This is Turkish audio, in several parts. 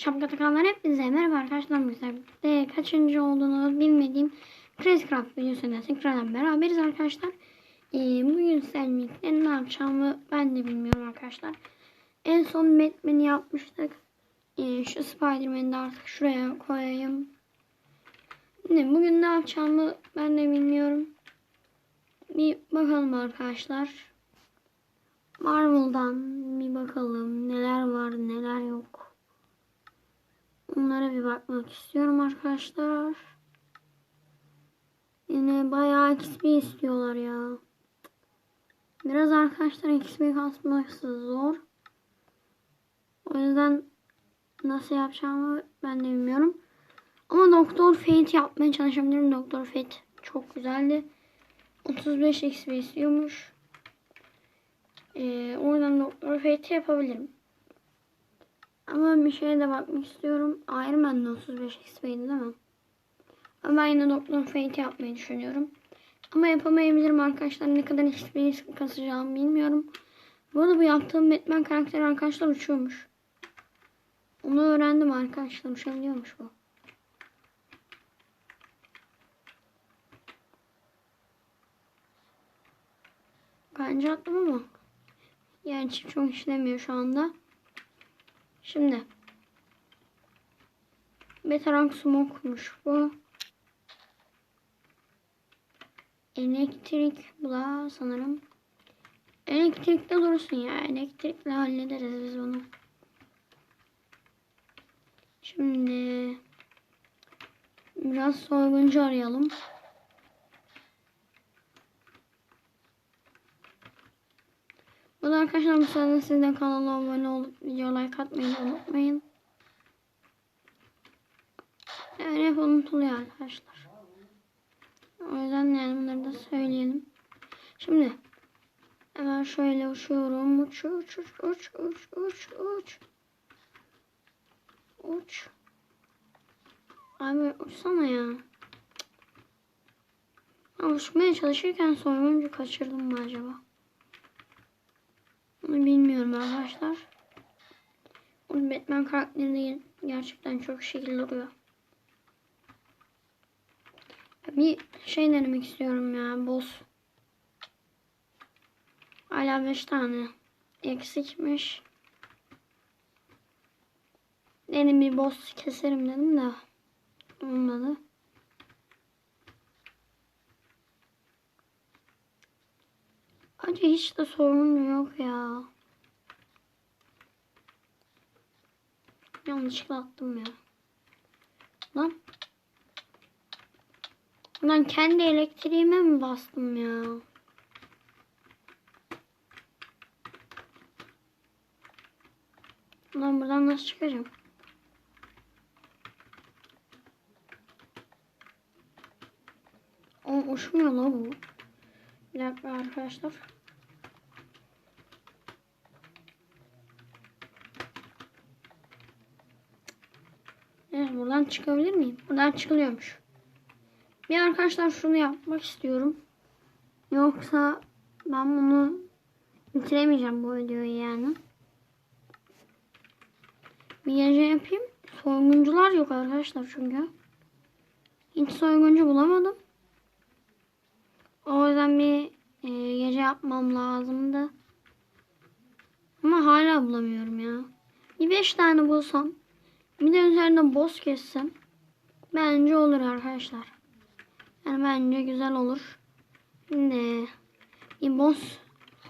Şapka takanlar hepinize merhaba arkadaşlar. Mesela de kaçıncı olduğunu bilmediğim Crazy Craft videosunda tekrardan beraberiz arkadaşlar. Ee, bugün seninle ne yapacağımı ben de bilmiyorum arkadaşlar. En son Batman'i yapmıştık. Ee, şu Spider-Man'i de artık şuraya koyayım. Ne, bugün ne yapacağımı ben de bilmiyorum. Bir bakalım arkadaşlar. Marvel'dan bir bakalım neler var neler yok. Onlara bir bakmak istiyorum arkadaşlar. Yine bayağı XP istiyorlar ya. Biraz arkadaşlar XP kasması zor. O yüzden nasıl yapacağımı ben de bilmiyorum. Ama Doktor Fate yapmaya çalışabilirim. Doktor Fate çok güzeldi. 35 XP istiyormuş. Ee, oradan Doktor Fate yapabilirim. Ama bir şeye de bakmak istiyorum. Iron Man de 35 XP'ydi değil mi? Ama ben yine Doktor Fate yapmayı düşünüyorum. Ama yapamayabilirim arkadaşlar. Ne kadar XP kasacağımı bilmiyorum. Bu arada bu yaptığım Batman karakteri arkadaşlar uçuyormuş. Onu öğrendim arkadaşlar. Uçabiliyormuş bu. Bence attım ama. Çift çok işlemiyor şu anda. Şimdi. Betarank Smoke'muş bu. Elektrik bu da sanırım. Elektrikte dursun ya. Elektrikle hallederiz biz bunu. Şimdi biraz soyguncu arayalım. Bu da arkadaşlar bu sırada siz de kanala abone olup video like atmayı unutmayın. Yani hep unutuluyor arkadaşlar. O yüzden yani bunları da söyleyelim. Şimdi hemen şöyle uçuyorum. Uç uç uç uç uç uç uç. Uç. Abi uçsana ya. Ha, uçmaya çalışırken soyuncu kaçırdım mı acaba? Bunu bilmiyorum arkadaşlar. Bu Batman karakteri de gerçekten çok şekil duruyor. Bir şey denemek istiyorum ya. Boss. Hala 5 tane. Eksikmiş. Yeni bir boss keserim dedim de. Olmadı. Acı hiç de sorun yok ya. Yanlışlıkla attım ya. Lan. Lan kendi elektriğime mi bastım ya? Lan buradan nasıl çıkacağım? O uçmuyor lan bu. Bir dakika arkadaşlar. Evet buradan çıkabilir miyim? Buradan çıkılıyormuş. Bir arkadaşlar şunu yapmak istiyorum. Yoksa ben bunu bitiremeyeceğim bu videoyu yani. Bir gece yapayım. Soyguncular yok arkadaşlar çünkü. Hiç soyguncu bulamadım. O yüzden bir e, gece yapmam lazımdı. Ama hala bulamıyorum ya. Bir beş tane bulsam. Bir de üzerine boss kessem. Bence olur arkadaşlar. Yani bence güzel olur. Şimdi bir boss.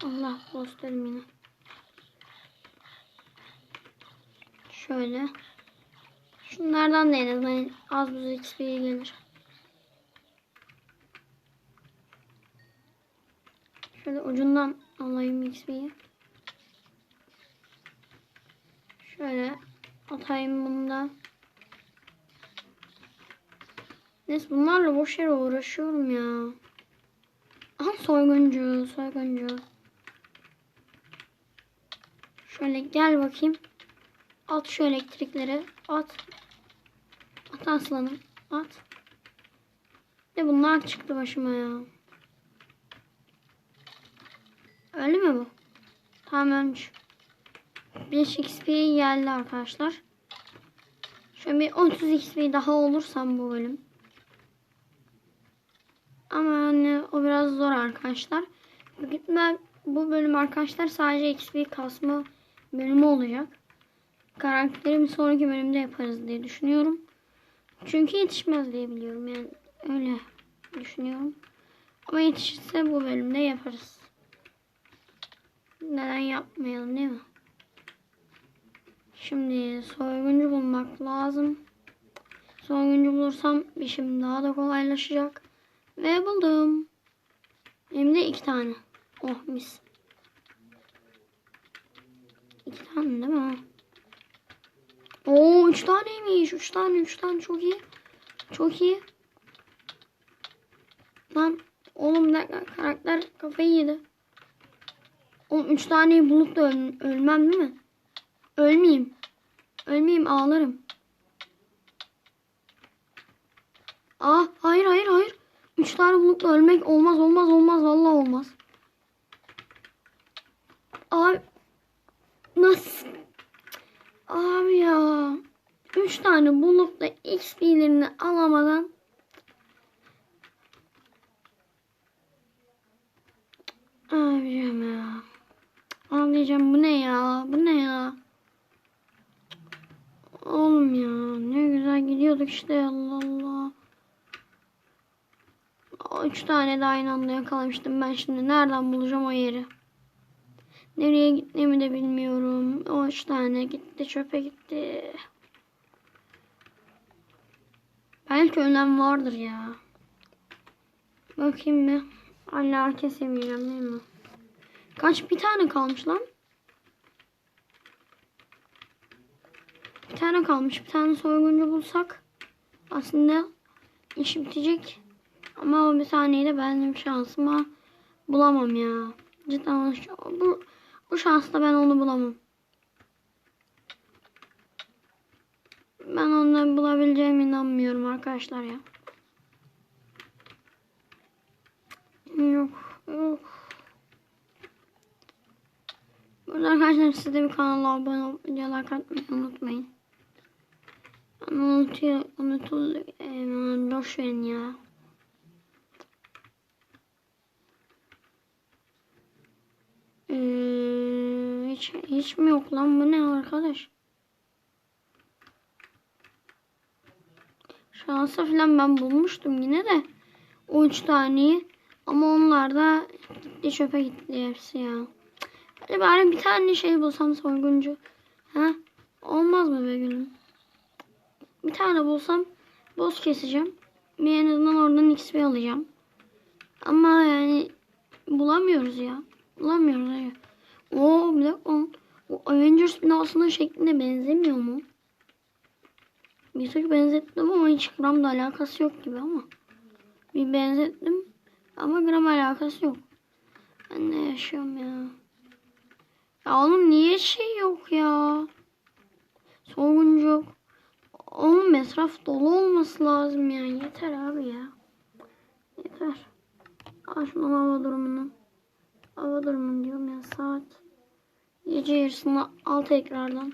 Allah boss dedim yine. Şöyle. Şunlardan da en azından az buz XP gelir. Şöyle ucundan alayım XP'yi. Şöyle atayım bundan. Neyse bunlarla boş yere uğraşıyorum ya. Aha soyguncu, soyguncu. Şöyle gel bakayım. At şu elektrikleri. At. At aslanım. At. Ne bunlar çıktı başıma ya. Öyle mi bu? Tamam ölmüş. 5 XP geldi arkadaşlar. Şöyle bir 30 XP daha olursam bu bölüm. Ama hani o biraz zor arkadaşlar. İhtimal bu bölüm arkadaşlar sadece XP kasma bölümü olacak. Karakteri sonraki bölümde yaparız diye düşünüyorum. Çünkü yetişmez diye biliyorum yani öyle düşünüyorum. Ama yetişirse bu bölümde yaparız. Neden yapmayalım değil mi? Şimdi soyguncu bulmak lazım. Soyguncu bulursam işim daha da kolaylaşacak. Ve buldum. Hem de iki tane. Oh mis. İki tane değil mi? Oo üç taneymiş. Üç tane üç tane çok iyi. Çok iyi. Lan oğlum dakika karakter kafayı yedi. Oğlum üç taneyi bulup da öl- ölmem değil mi? Ölmeyeyim. Ölmeyeyim ağlarım. Aa hayır hayır hayır. Üç tane bulup da ölmek olmaz olmaz olmaz vallahi olmaz. Abi nasıl? Abi ya. Üç tane bulup da XP'lerini alamadan Abicim ya. Ağlayacağım bu ne ya? Bu ne ya? Oğlum ya ne güzel gidiyorduk işte Allah Allah. Üç tane de aynı anda yakalamıştım ben şimdi nereden bulacağım o yeri? Nereye gittiğimi de bilmiyorum. O üç tane gitti çöpe gitti. Belki ölen vardır ya. Bakayım bir. Allah kesemeyeceğim değil mi? Kaç bir tane kalmış lan? Bir tane kalmış. Bir tane soyguncu bulsak aslında iş bitecek. Ama o bir taneyi de benim şansıma bulamam ya. Cidden bu, bu şansla ben onu bulamam. Ben onu bulabileceğime inanmıyorum arkadaşlar ya. Yok yok. Burada arkadaşlar siz de bir kanala abone olup like atmayı unutmayın. Ama unutuyor, unutuldu. Ee, boş verin ya. Ee, hiç, hiç mi yok lan bu ne arkadaş? Şansa falan ben bulmuştum yine de. O üç taneyi. Ama onlar da gitti çöpe gitti hepsi ya. Hadi bari bir tane şey bulsam soyguncu. Ha? Olmaz mı be gülüm? Bir tane bulsam boz keseceğim. Bir en azından oradan XP alacağım. Ama yani bulamıyoruz ya. Bulamıyoruz hayır. Oo bir dakika. O Avengers binasının şekline benzemiyor mu? Bir tek benzettim ama hiç gram da alakası yok gibi ama. Bir benzettim ama gram alakası yok. Ben ne yaşıyorum ya? Ya oğlum niye şey yok ya? Soyguncu yok. Oğlum etraf dolu olması lazım ya. Yeter abi ya. Yeter. Al şunu hava durumunu. Hava durumunu diyorum ya saat. Gece yarısında al tekrardan.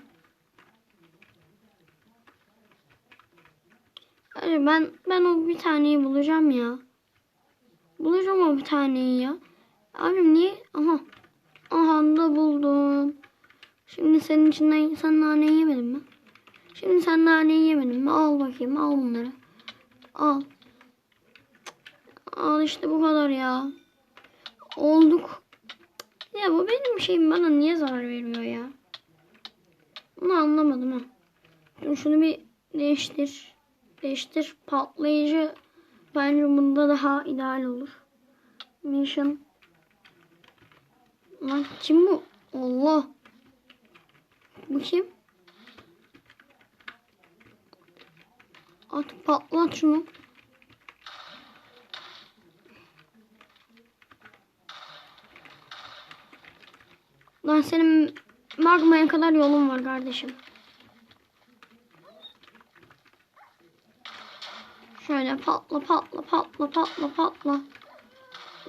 Hadi ben ben o bir taneyi bulacağım ya. Bulacağım o bir taneyi ya. Abim niye? Aha. Aha da buldum. Şimdi senin içinden sen naneyi yemedin mi? Şimdi sen naneyi yemedin mi? Al bakayım al bunları. Al. Al işte bu kadar ya. Olduk. Ya bu benim şeyim bana niye zarar veriyor ya? Bunu anlamadım ha. Şimdi şunu bir değiştir. Değiştir. Patlayıcı bence bunda daha ideal olur. Mission. Lan kim bu? Allah. Bu kim? At patlat şunu. Lan senin magmaya kadar yolun var kardeşim. Şöyle patla patla patla patla patla.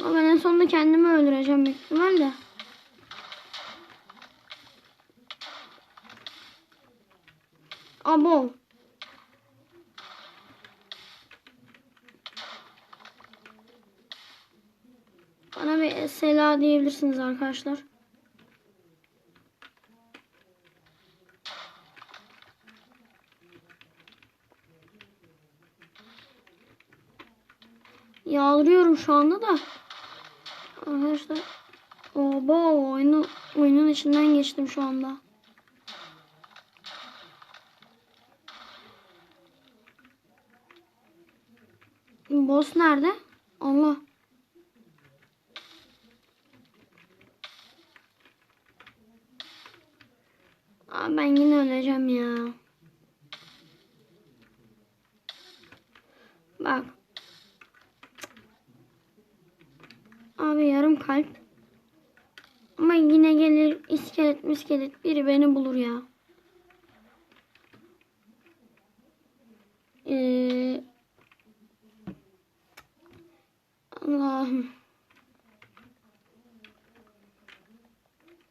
Ama ben en sonunda kendimi öldüreceğim büyük ihtimalle. Aa bom. Bana bir sela diyebilirsiniz arkadaşlar. Yağlıyorum şu anda da. Arkadaşlar. Oba oyunu oyunun içinden geçtim şu anda. Boss nerede? Allah. Aa, ben yine öleceğim ya. Bak. Abi yarım kalp. Ama yine gelir iskelet miskelet biri beni bulur ya. Ee, Allah'ım.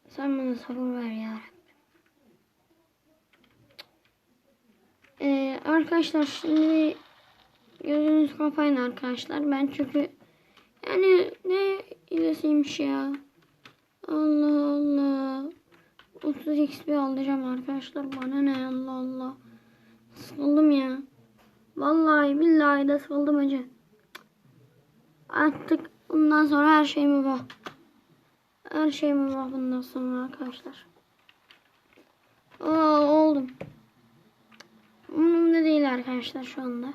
Sen bana sabır ver ya. Ee, arkadaşlar şimdi bir gözünüzü kapayın arkadaşlar. Ben çünkü yani ne izlesiymiş ya. Allah Allah. 30 XP alacağım arkadaşlar. Bana ne Allah Allah. Sıkıldım ya. Vallahi billahi de sıkıldım önce. Artık bundan sonra her şey var? Her şey var bundan sonra arkadaşlar? Aa oldum. Umurumda değil arkadaşlar şu anda.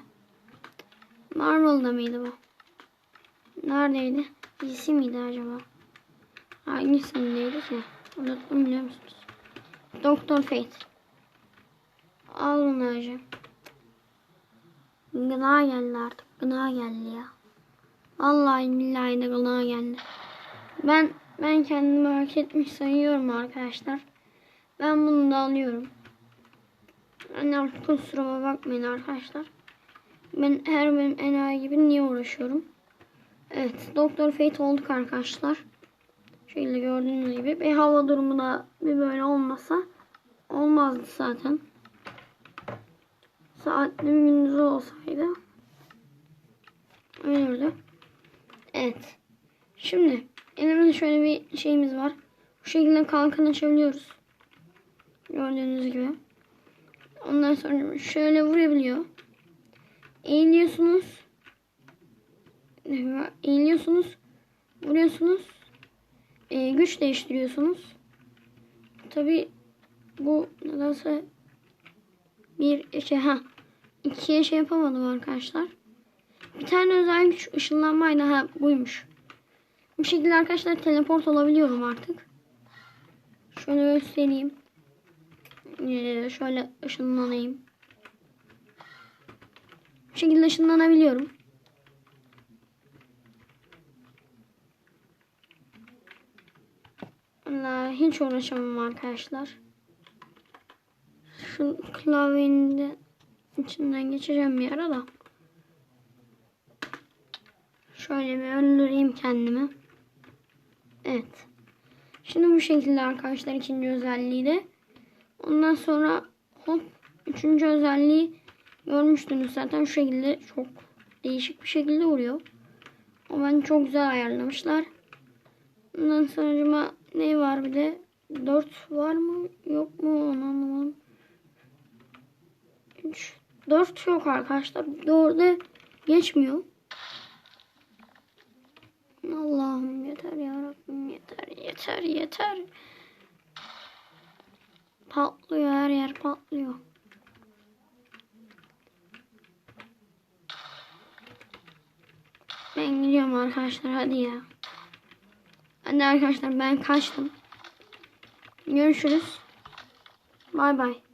Marvel'da mıydı bu? Neredeydi? DC miydi acaba? Hangisindeydi ki? Unuttum biliyor musunuz? Doktor Fate. Al bunu hocam. Gına geldi artık. Gına geldi ya. Vallahi billahi de gına geldi. Ben ben kendimi hak etmiş sayıyorum arkadaşlar. Ben bunu da alıyorum. Artık kusuruma bakmayın arkadaşlar. Ben her benim enayi gibi niye uğraşıyorum? Evet, Doktor Fate olduk arkadaşlar. Şöyle gördüğünüz gibi bir hava durumu da bir böyle olmasa olmazdı zaten. Saatli bir gündüz olsaydı ölürdü. Evet. Şimdi elimizde şöyle bir şeyimiz var. Bu şekilde kalkan açabiliyoruz. Gördüğünüz gibi. Ondan sonra şöyle vurabiliyor. Eğiliyorsunuz. Eğiliyorsunuz. Vuruyorsunuz. Ee, güç değiştiriyorsunuz. Tabi bu nedense bir şey ha ikiye şey yapamadım arkadaşlar. Bir tane özel güç ışınlanmaydı ha buymuş. Bu şekilde arkadaşlar teleport olabiliyorum artık. Şöyle göstereyim. Ee, şöyle ışınlanayım. Bu şekilde ışınlanabiliyorum. Vallahi hiç uğraşamam arkadaşlar. Şu klavyenin de içinden geçeceğim bir ara da. Şöyle bir öldüreyim kendimi. Evet. Şimdi bu şekilde arkadaşlar ikinci özelliği de. Ondan sonra hop üçüncü özelliği görmüştünüz zaten şu şekilde çok değişik bir şekilde vuruyor. O ben çok güzel ayarlamışlar. Ondan sonra ne var bir de 4 var mı yok mu onu anlamadım. 3 4 yok arkadaşlar. 4'e geçmiyor. Allah'ım yeter ya Rabbim yeter yeter yeter. Patlıyor her yer patlıyor. Ben gidiyorum arkadaşlar hadi ya. Hadi arkadaşlar ben kaçtım. Görüşürüz. Bay bay.